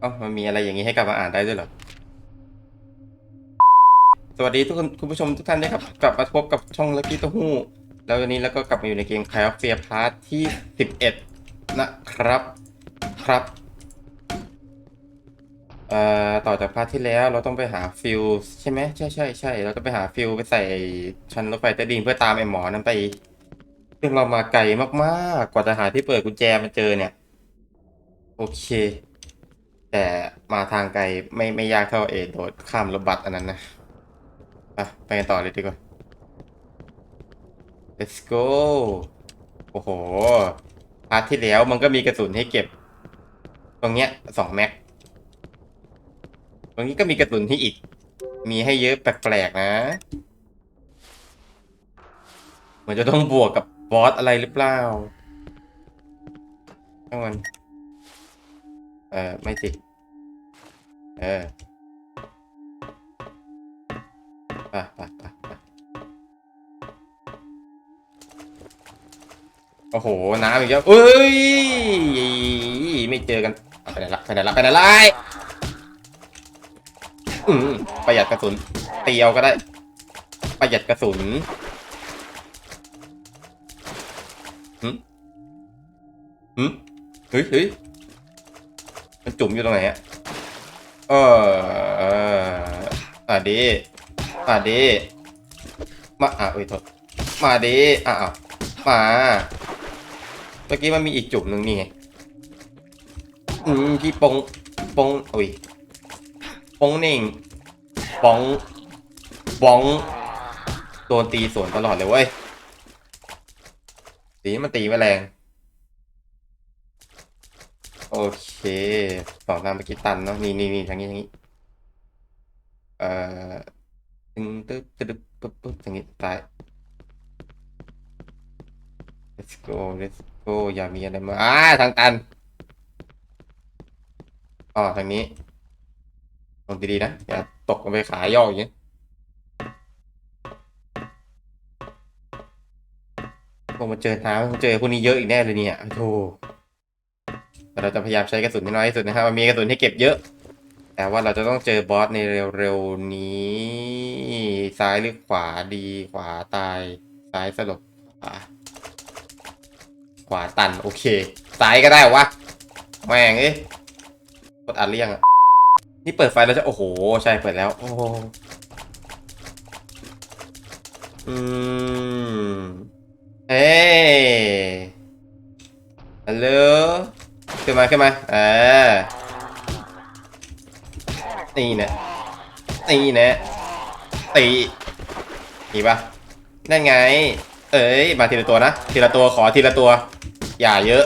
เอ้ามันมีอะไรอย่างนี้ให้กลับมาอ่านได้ด้วยเหรอ สวัสดีทุกคนคุณผู้ชมทุกท่านนะครับ กลับมาพบกับช่อง Lucky เต้าหู้ แล้ววันนี้เราก็กลับมาอยู่ในเกม c ค of Fear Part ที่11นะครับ ครับ เอ่อ ต่อจากพาร์ทที่แล้วเราต้องไปหาฟิลใช่ไหมใช่ใช่ใช่เราต้องไปหาฟิลไปใส่ชั้นรถไฟใต้ดินเพื่อตามไอ้หมอนั้นไปซึ่งเรามาไกลมากๆ กว่าจะหาที่เปิดกุญแจมาเจอเนี่ย โอเค แต่มาทางไกลไม่ไม่ยากเท่าเอโดดข้ามรถบัสอันนั้นนะไปไปกันต่อเลยดีกว่า let's go โอ้โห พาร์ทที่แล้วมันก็มีกระสุนให้เก็บ ตรงเนี้ยสองแม็ก ตรงนี้ก็มีกระสุนให้อีก มีให้เยอะแปลกๆนะ เหมือนจะต้องบวกกับบอสอะไรหรือเปล่าช่างมัน เออไม่สิ เออไปไปไปโอ้โห น้ำอีกแล้วเอ้ย ไม่เจอกันไปไหนละไปไหนละไปไหนละอืมประหยัดกระสุนเตียวก็ได้ ประหยัดกระสุนหืมหืมเฮ้ยเฮ้ยมันจุ่มอยู่ตรงไหนอะ เออเอออะดีอะดีมาอะเอ้ยโทษมาดีอะอะมาเมื่อกี้มันมีอีกจุ่มหนึ่งนี่ไงอืมที่ปงปงอุ้ยปงเน่งปองปองโดนตีสวนตลอดเลยเว้ยตีมันตีไม่แรง โอเคต่อตามเมื่อกี้ตันเนาะนี่นี่นี่ทางนี้ทางนี้ เอ่อตึงตึ๊บตึ๊บปึ๊บปึ๊บทางนี้ซ้าย let's go let's go อย่ามีอะไรมาอ่าทางตันอ๋อทางนี้ลงดีๆนะ อย่าตกลงไปขาย่ออย่างเงี้ยพอมาเจอน้ำเจอพวกนี้เยอะอีกแน่เลยเนี่ยโธ่ แต่เราจะพยายามใช้กระสุนให้น้อยที่สุดนะครับมันมีกระสุนให้เก็บเยอะ แต่ว่าเราจะต้องเจอบอสในเร็วๆนี้ ซ้ายหรือขวาดี ขวาตาย ซ้ายสลบขวาขวาตันโอเค ซ้ายก็ได้วะแม่งเอ้ยกดอัดเรียงอะนี่เปิดไฟแล้วจะโอ้โห ใช่เปิดแล้ว โอ้อืมเฮ้ฮัลโหล ขึ้นมาขึ้นมาเออนี่เนี่ยนี่เนี่ยตีนี่ปะนั่นไง เอ้ยมาทีละตัวนะทีละตัวขอทีละตัว อย่าเยอะ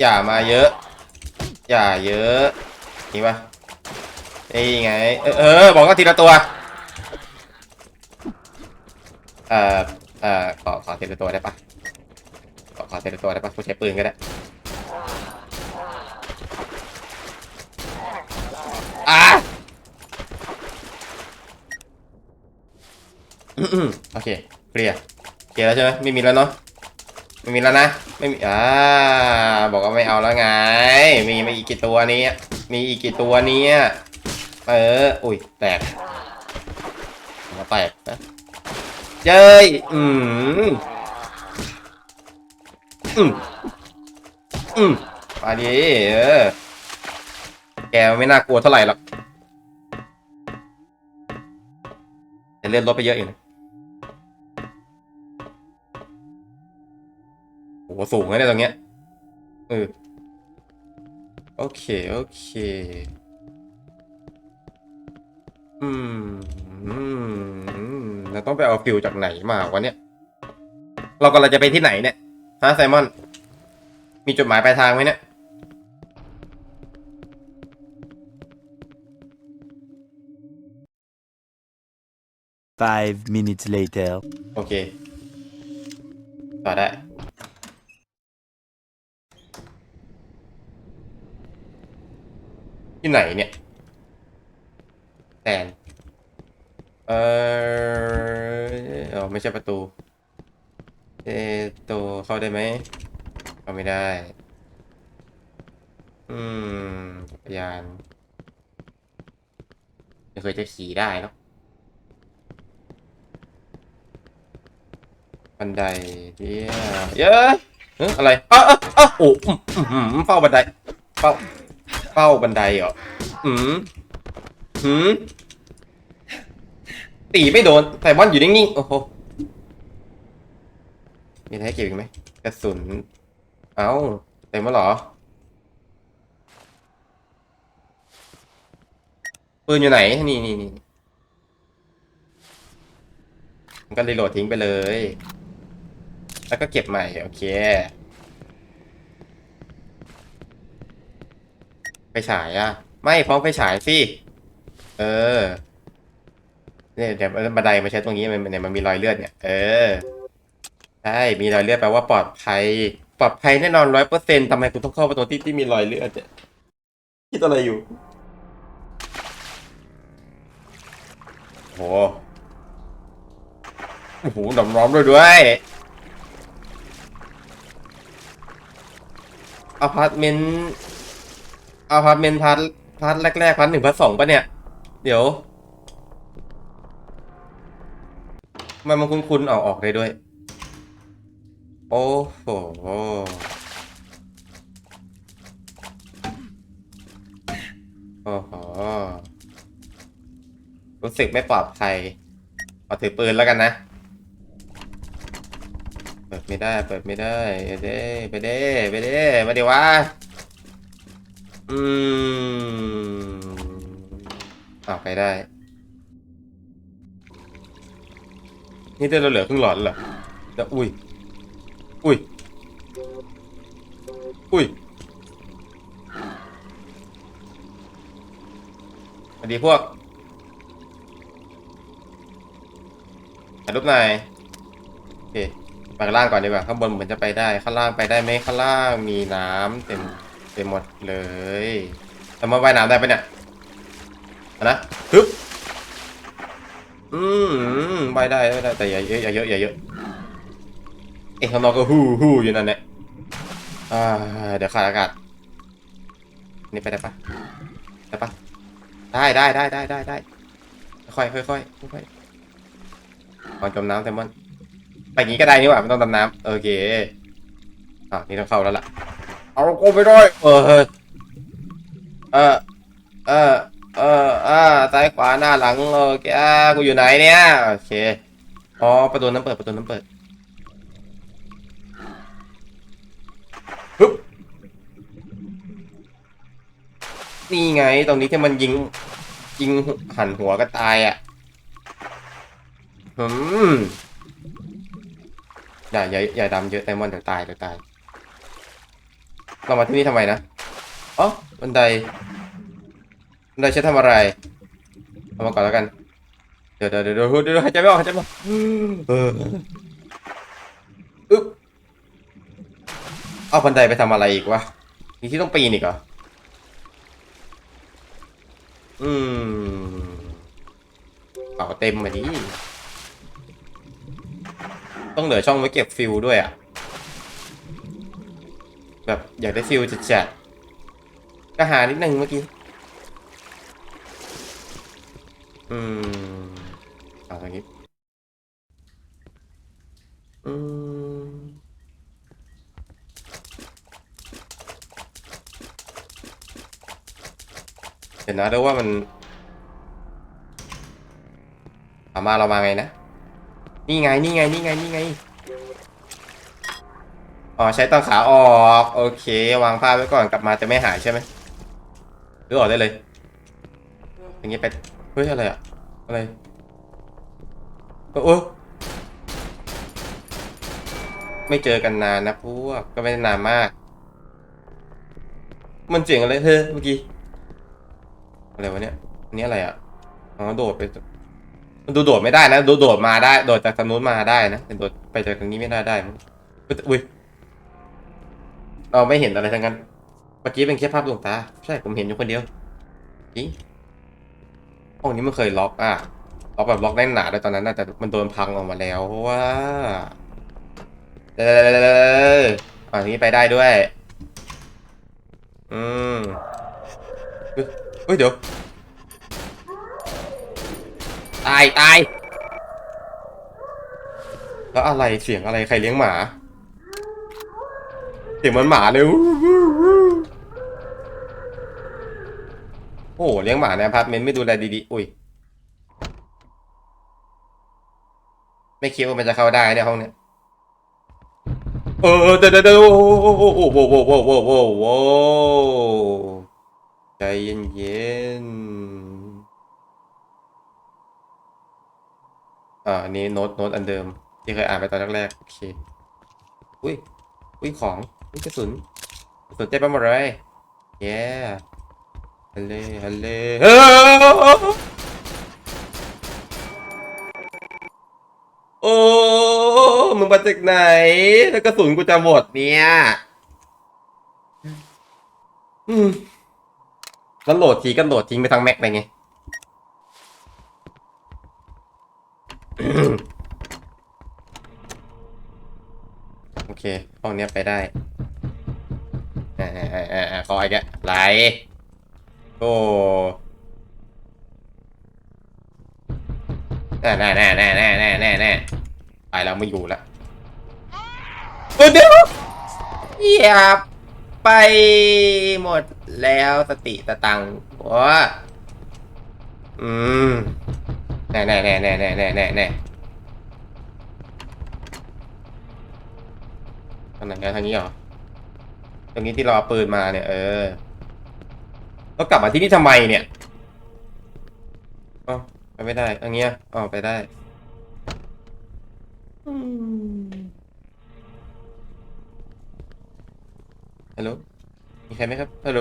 อย่ามาเยอะ อย่าเยอะนี่ปะนี่ไง เออเออบอกก็ทีละตัวเอ่อเอ่อขอขอทีละตัวได้ปะขอขอทีละตัวได้ปะผู้ใช้ปืนก็ได้ อะ อืมๆ โอเคเคลียร์เคลียร์แล้วใช่ไหมไม่มีแล้วเนาะไม่มีแล้วนะ ไม่มีอ่าบอกว่าไม่เอาแล้วไง มีมาอีกกี่ตัวนี้ มีอีกกี่ตัวนี้เออ อุ้ย แตกมาแตกนะเย้ยอืมอืมอืมมาดิเออ แกไม่น่ากลัวเท่าไหร่หรอกแต่เลื่อนรถไปเยอะอยู่ โอ้โหสูงเลยเนี่ยตรงเนี้ยเออโอเค โอเคอืมอืมอืมเราต้องไปเอาฟิวจากไหนมาวะเนี่ย เรากำลังจะไปที่ไหนเนี่ยฮะไซมอน มีจุดหมายปลายทางไหมเนี่ย Five minutes later. โอเคต่อได้ ที่ไหนเนี่ยแตนเออไม่ใช่ประตู เอตัวเข้าได้ไหมเข้าไม่ได้ อืมกรยานไม่เคยจะขี่ได้เนาะบันไดเย้เย้เอ้ยอะไรอ้าวอ้าวอ้าโอ้หือเฝ้าบันไดเฝ้า เฝ้าบันไดเหรออืมหืมตีไม่โดนแต่บอลอยู่นิ่งๆ โอ้โห มีอะไรให้เก็บอีกไหมกระสุน เอ้าเต็มแล้วเหรอ ปืนอยู่ไหน นี่นี่นี่มันก็รีโหลดทิ้งไปเลย แล้วก็เก็บใหม่ โอเค ไปฉายอะ ไม่พร้อมไปฉายสิ เออ เนี่ยเดี๋ยวบันไดมาใช้ตรงนี้มันเนี่ยมันมีรอยเลือดเนี่ย เออ ใช่ มีรอยเลือดแปลว่าปลอดภัย ปลอดภัยแน่นอนร้อยเปอร์เซ็นต์ทำไมคุณต้องเข้าไปตรงที่ที่มีรอยเลือดเนี่ยคิดอะไรอยู่ โห โอ้โหดำร้อนด้วยด้วยอพาร์ตเมนต์ อาพาร์ตเมนต์พาร์ทพาร์ทแรกๆพาร์ทหนึ่งพาร์ทสองปะเนี่ย เดี๋ยว มันมันคุ้นๆเอาออกได้ด้วย โอ้โหโอ้โหรู้สึกไม่ปลอดภัยเอาถือปืนแล้วกันนะ เปิดไม่ได้ เปิดไม่ได้ ไปเด้ไปเด้ไปเด้มาเดี๋ยวะ อืมออกไปได้ นี่เดินเราเหลือครึ่งหลอดเหรอเดี๋ยวอุ้ย อุ้ย อุ้ยสวัสดีพวกถ่ายรูปหน่อยโอเคไปข้างล่างก่อนดีกว่า ข้างบนเหมือนจะไปได้ ข้างล่างไปได้ไหมข้างล่างมีน้ำเต็ม เต็มหมดเลยแต่มาว่ายน้ำได้ปะเนี่ยนะฮึบอืมว่ายได้ได้แต่อย่าเยอะอย่าเยอะอย่าเยอะเอ้ข้างนอกก็ฮู้ฮู้อยู่นั่นแหละอ่าเดี๋ยวขาดอากาศนี่ไปได้ปะได้ปะได้ได้ได้ได้ได้ได้ค่อยค่อยค่อยค่อยค่อยก่อนจมน้ำแซลมอนไปงนี้ก็ได้นี่หว่าไม่ต้องดำน้ำโอเคอ่านี่ต้องเข้าแล้วล่ะ เอากูไปด้วย เออ เออ เออ เอออ่าซ้ายขวาหน้าหลังโอเคอ่ากูอยู่ไหนเนี่ย โอเค อ๋อ ประตูน้ำเปิด ประตูน้ำเปิดฮึบนี่ไง ตรงนี้ที่มันยิง ยิงหันหัวก็ตายอะอืมอย่าอย่าอย่าดำเยอะไดมอนด์เดี๋ยวตายเดี๋ยวตาย เรามาที่นี่ทำไมนะอ๋อบันไดบันไดใช้ทำอะไรเอามาก่อนแล้วกัน เดี๋ยวเดี๋ยวเดี๋ยวเดี๋ยวหายใจไม่ออกหายใจไม่ออกเอออึ๊บเอาบันไดไปทำอะไรอีกวะมีที่ต้องปีนอีกเหรออืมเป่าเต็มมาดิต้องเหลือช่องไว้เก็บฟิลด้วยอะ แบบอยากได้ฟิลจัดๆก็หานิดนึงเมื่อกี้ อืมเอาอย่างนี้อืมเดี๋ยวนะดี๋ยวว่ามันถามมาเรามาไงนะ นี่ไง นี่ไง นี่ไง นี่ไง อ๋อใช้ตอนขาออกโอเค วางผ้าไว้ก่อนกลับมาจะไม่หายใช่ไหมหรือออกได้เลย อย่างงี้ไปเฮ้ยอะไรอะอะไรโอ้โอไม่เจอกันนานนะพวกก็ไม่ได้นานมาก มันเจ๋งอะไรเฮ้ยเมื่อกี้อะไรวะเนี่ยอันนี้อะไรอะอ๋อโดดไปมันดูโดดไม่ได้นะโดดโดดมาได้ โดดจากทางนู้นมาได้นะแต่โดดไปจากทางนี้ไม่ได้ได้มั้งเฮ้ยอุ้ย เราไม่เห็นอะไรทั้งนั้น เมื่อกี้เป็นแค่ภาพดวงตา ใช่ผมเห็นอยู่คนเดียวจริงห้องนี้มันเคยล็อกอะล็อกแบบล็อกแน่นหนาด้วยตอนนั้นนะแต่มันโดนพังออกมาแล้วเพราะว่า เอออ่าทีนี้ไปได้ด้วย อืมเฮ้ยเฮ้ยเดี๋ยวตายตายแล้วอะไรเสียงอะไรใครเลี้ยงหมา เสียงเหมือนหมาเลยโอ้เลี้ยงหมาในอพาร์ตเมนต์ไม่ดูแลดีๆ อุ้ย ไม่คิดว่ามันจะเข้าได้เนี่ยห้องเนี้ยเออเดี๋ยวเดี๋ยวโอ้โหโอ้โหโอ้โหโอ้โหโอ้ใจเย็นเย็นๆอ่าอันนี้โน้ตโน้ตอันเดิม ที่เคยอ่านไปตอนแรกๆโอเค อุ้ย อุ้ยของ อุ้ยกระสุนสนเต็มไปหมดเลยเย้ฮัลโหลฮัลโหลเฮ้ยโอ้มึงมาจากไหน แล้วกระสุนกูจะหมดเนี่ยอืมแล้วโหลดทีก็โหลดทิ้งไปทั้งแม็กไปไงโอเคห้องเนี้ยไปได้ อ่าอ่าอ่าอ่าขออีกไหลโอ้แน่แน่แน่แน่แน่แน่แน่แน่ไปแล้วไม่อยู่ล้วเดี๋ยวเหยียบไปหมดแล้วสติสตังค์ว้อืมแน่แน่แน่แน่แน่แน่แน่แน่ทางไหนทางนี้เหรอ ตรงนี้ที่เราเอาปืนมาเนี่ย เออเรากลับมาที่นี่ทำไมเนี่ยอ๋อไปไม่ได้อันเนี้ยอ๋อไปได้อืมฮัลโหลมีใครไหมครับฮัลโหล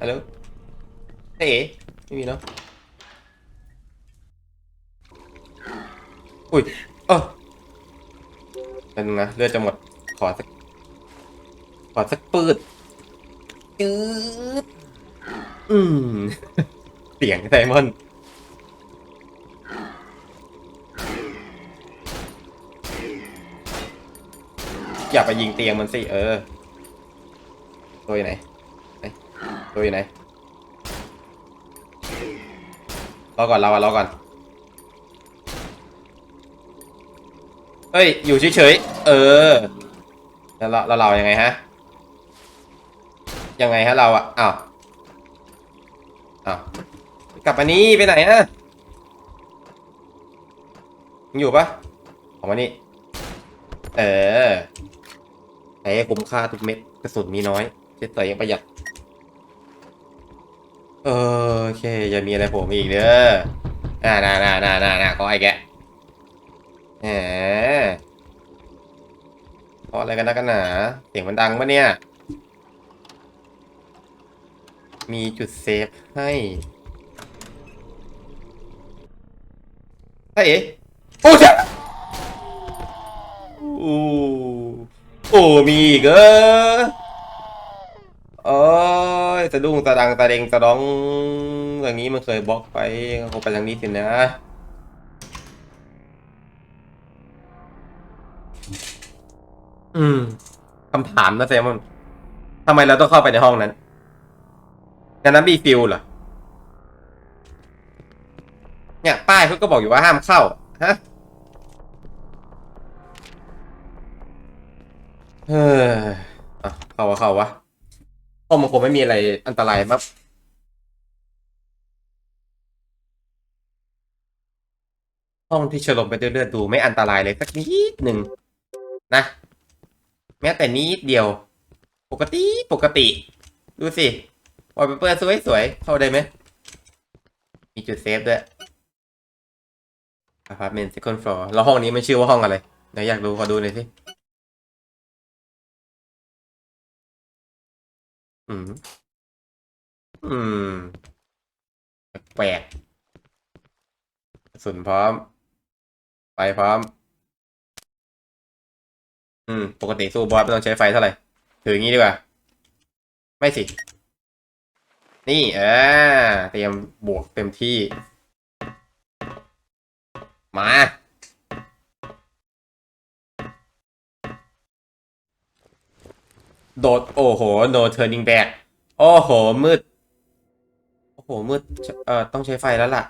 ฮัลโหลเอ๋ไม่มีเนาะอุ้ยเออเป็นงนะเลือดจะหมด ขอสัก ขอสักปืดจืดอืม เสียงไซมอน อย่าไปยิงเตียงมันสิ เออ ตัวอยู่ไหนไหนตัวอยู่ไหน รอก่อนเราอะรอก่อน เฮ้ย อยู่เฉยๆ เออ แล้วเราเรายังไงฮะ ยังไงฮะเราอะอ้าวอ้าวกลับมานี่ไปไหนฮะยังอยู่ปะออกมานี่ เออใช้คุ้มค่าทุกเม็ดกระสุนมีน้อยเจ็ดต่อยังประหยัดเออโอเคอย่ามีอะไรผมอีกเด้ออ่าน่าน่าน่าน่าน่าขอไอ้แกแหม ขออะไรกันนะกันหนา เสียงมันดังปะเนี่ย มีจุดเซฟให้เฮ้ยโอ้ใช่โอ้โอ้มีอีกเออโอ้ยสะดุ้งสะดังสะเดงสะดองอย่างนี้มันเคยบล็อกไปคงไปทางนี้สินะ อืมคำถามนะเซมอนทำไมเราต้องเข้าไปในห้องนั้นงานนั้นมีฟิลเหรอ เนี่ย ป้ายเขาก็บอกอยู่ว่าห้ามเข้า ฮะเฮ้อะเข้าวะเข้าวะห้องมันคงไม่มีอะไรอันตรายมากห้องที่ฉลมไปเลือดดูไม่อันตรายเลยสักนิดหนึ่งนะ แม้แต่นิดเดียว ปกติปกติ ดูสิวอลเปเปอร์สวยสวยๆเข้าได้ไหม มีจุดเซฟด้วยอพาร์ตเมนต์ second floor แล้วห้องนี้มันชื่อว่าห้องอะไรไหนอยากดูขอดูหน่อยสิอืม อืม แปลกสุนพร้อมไฟพร้อม อืม ปกติสู้บอสไม่ต้องใช้ไฟเท่าไหร่ ถืออย่างนี้ดีกว่า ไม่สิ นี่เออเตรียมบวกเต็มที่ มา โดด โอ้โห no turning back โอ้โห มืด โอ้โห มืด เอ่อ ต้องใช้ไฟแล้วล่ะ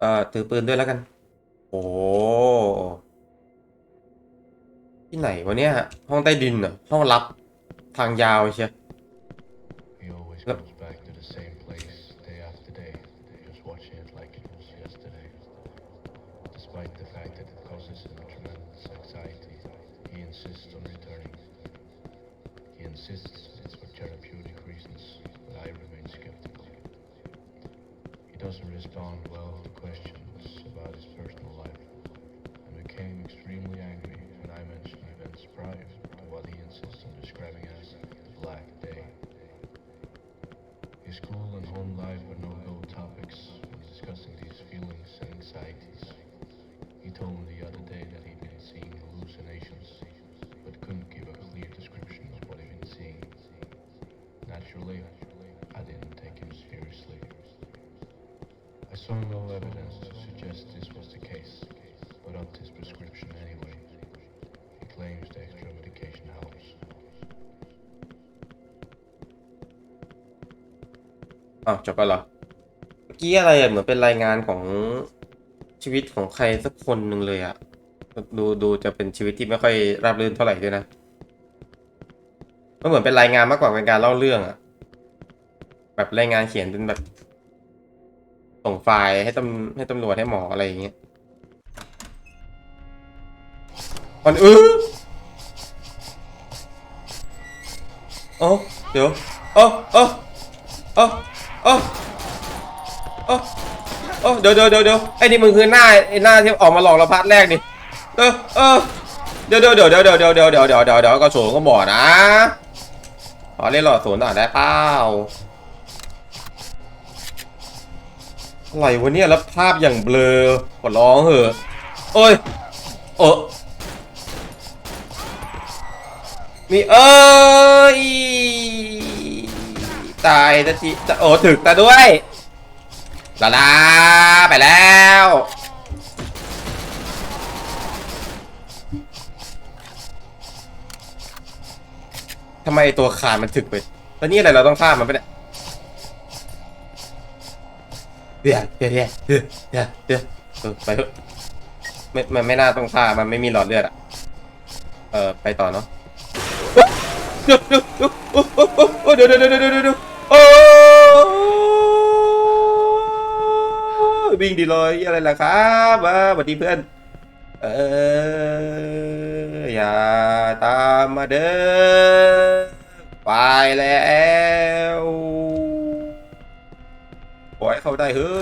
เอ่อ ถือปืนด้วยแล้วกัน โอ้ ที่ไหนวะเนี่ย ห้องใต้ดินเหรอห้องลับทางยาวเชีย dimension events prior to what he insists on describing as Black Day. His school and home life were no-go topics when discussing these feelings and anxieties. He told me the other day that he'd been seeing hallucinations, but couldn't give a clear description of what he'd been seeing. Naturally, I didn't take him seriously. I saw no อ้าวจบแล้วเหรอเมื่อกี้อะไรอะเหมือนเป็นรายงานของชีวิตของใครสักคนหนึ่งเลยอะดูดูจะเป็นชีวิตที่ไม่ค่อยราบรื่นเท่าไหร่ด้วยนะมันเหมือนเป็นรายงานมากกว่าเป็นการเล่าเรื่องอะแบบรายงานเขียนเป็นแบบ ส่งไฟล์ให้ตำให้ตำรวจให้หมออะไรอย่างเงี้ยมันเออโอ้เดี๋ยวโอ้โอ้โอ้โอ้โอ้โอ้เดี๋ยวเดี๋ยวเดี๋ยวเดี๋ยวไอ้นี่มึงคือหน้าไอ้หน้าที่ออกมาหลอกเราพาร์ทแรกนี่เออเออเดี๋ยวเดี๋ยวเดี๋ยวเดี๋ยวเดี๋ยวเดี๋ยวเดี๋ยวเดี๋ยวเดี๋ยวเดี๋ยวก็โฉงก็บอนะขอเล่นหลอดศูนย์หน่อยได้เปล่าอะไรวะเนี่ยแล้วภาพอย่างเบลอขอร้องเหอะโอ้ยเออมีเอ้ย ตายตะทีจะโอ้ถึกตาด้วยลาลาไปแล้วทำไมตัวคานมันถึกไปแล้วนี่อะไรเราต้องฆ่ามันไปเนี่ยเดี๋ยวเดี๋ยวเดี๋ยวเดี๋ยวเดี๋ยวเดี๋ยวเออไปเถอะไม่มันไม่น่าต้องฆ่ามันไม่มีหลอดเลือดอะ เออไปต่อเนาะ เดี๋ยวเดี๋ยวเดี๋ยวเดี๋ยวเดี๋ยวเดี๋ยวเดี๋ยวโอ้วิ่งดีเลยอะไรล่ะครับมาสวัสดีเพื่อน เอออย่าตามมาเด้อไปแล้วปล่อยเขาได้เฮ้อ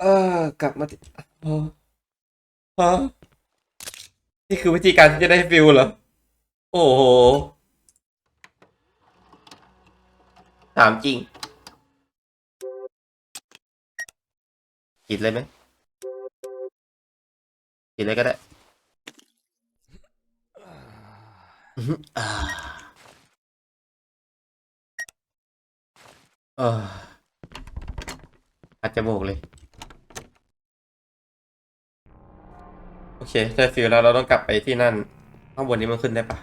เออกลับมาที่ฮะฮะ นี่คือวิธีการที่จะได้ฟิลเหรอ โอ้โห ถามจริง กินเลยไหมกินเลยก็ได้อืมอ่าเอออาจจะโบกเลย โอเคได้ฟิลแล้วเราต้องกลับไปที่นั่น ข้างบนนี้มันขึ้นได้ปะ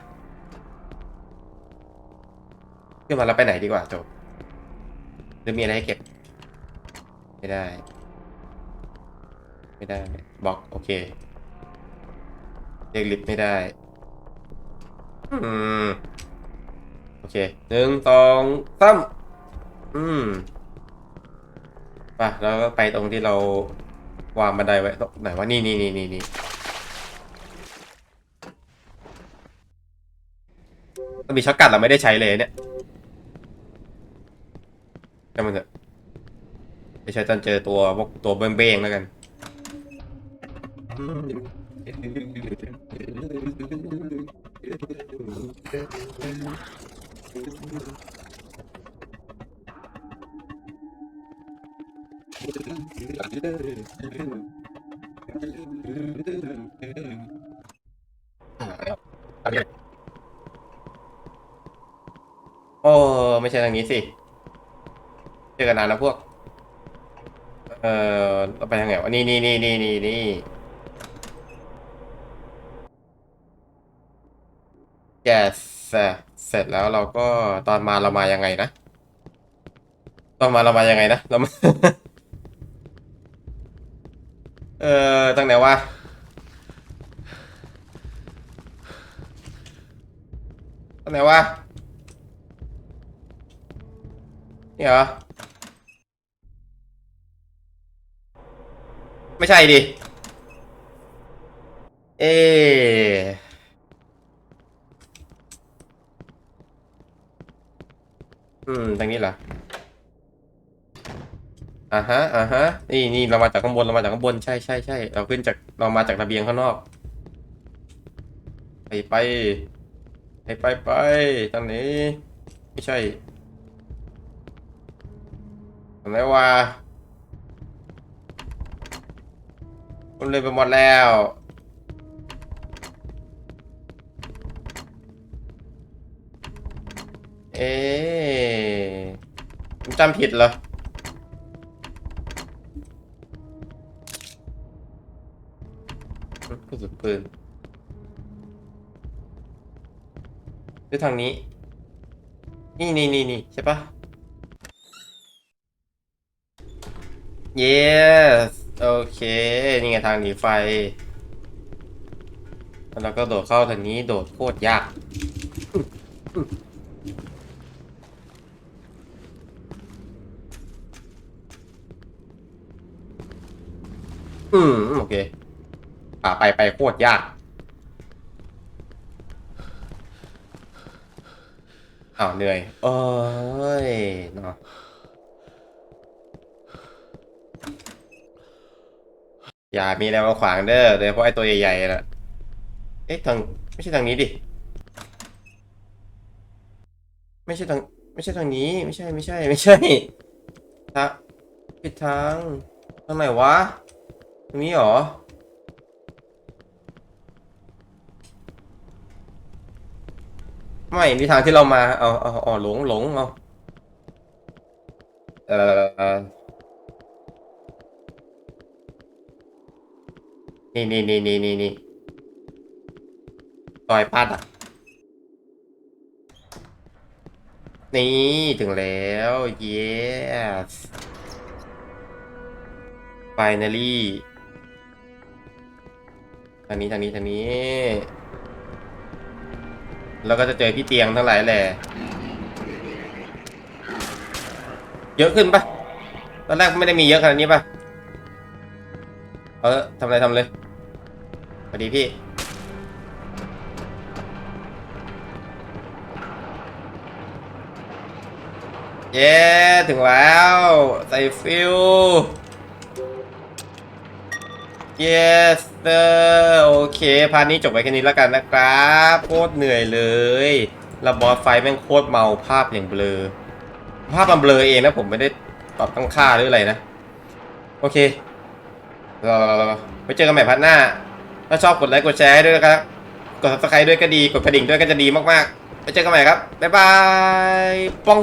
ขึ้นมาแล้วไปไหนดีกว่าจบหรือมีอะไรให้เก็บ ไม่ได้ ไม่ได้บล็อกโอเคเรียกลิฟต์ไม่ได้ อืม โอเคหนึ่งสองสามอืมไป่ะแล้วก็ไปตรงที่เราวางบันไดไว้ตรงไหนว่านี่นี่นี่นี่ มันมีช็อตกัดเราไม่ได้ใช้เลยเนี่ยแต่มันเถอะไปใช้ตอนเจอตัวพวกตัวเบ้งๆแล้วกันโอ้ ไม่ใช่ทางนี้สิเจอกันนานแล้วพวก เออเราไปทางไหนวะนี่นี่นี่นี่นี่นี่แกเสร็จเสร็จแล้วเราก็ตอนมาเรามายังไงนะ ตอนมาเรามายังไงนะเรามาเออตั้งไหนวะตั้งไหนวะ นี่เหรอ ไม่ใช่ดิ เออืมทางนี้เหรอ อ่าฮะ อ่าฮะ นี่นี่เรามาจากข้างบน เรามาจากข้างบน ใช่ใช่ใช่ เราขึ้นจาก เรามาจากระเบียงข้างนอก ไปไป ไปไปไปทางนี้ ไม่ใช่ ทำไมวะคนเลยไปหมดแล้วเอ๊มจำผิดเหรอ กระสุนปืนหรือทางนี้ นี่นี่นี่นี่ใช่ปะ yes โอเค นี่ไงทางหนีไฟ แล้วเราก็โดดเข้าทางนี้โดดโคตรยาก อืม โอเคป่าไปไปโคตรยากอ้าวเหนื่อยโอ้ยเนาะ อย่ามีอะไรมาขวางเด้อโดยเฉพาะไอ้ตัวใหญ่ๆน่ะเอ๊ะทางไม่ใช่ทางนี้ดิ ไม่ใช่ทาง ไม่ใช่ทางนี้ ไม่ใช่ไม่ใช่ ไม่ใช่ทางผิดทางทางไหนวะตรงนี้หรอไม่มีทางที่เรามา เอาเอาเอาหลงหลงเอาเอ่อ นี่นี่นี่นี่นี่นี่ซอยปัดอะ นี่ถึงแล้ว yes finally ทางนี้ทางนี้ทางนี้ แล้วก็จะเจอพี่เตียงทั้งหลายแหละ เยอะขึ้นปะตอนแรกไม่ได้มีเยอะขนาดนี้ปะเออทำอะไรทำเลย วัสดีพี่ เย้ ถึงแล้ว ใส่ฟิว yes sir โอเค พาร์ทนี้จบไปแค่นี้แล้วกันนะครับ โคตรเหนื่อยเลยแล้วบอสไฟแม่งโคตรเมาภาพอย่างเบลอ ภาพมันเบลอเองนะผมไม่ได้ปรับตั้งค่าหรืออะไรนะ โอเคเราไปเจอกันใหม่พาร์ทหน้า ถ้าชอบกดไลค์กดแชร์ให้ด้วยนะครับกด subscribe ด้วยก็ดี กดกระดิ่งด้วยก็จะดีมากๆ ไปเจอกันใหม่ครับ บ๊ายบายปอง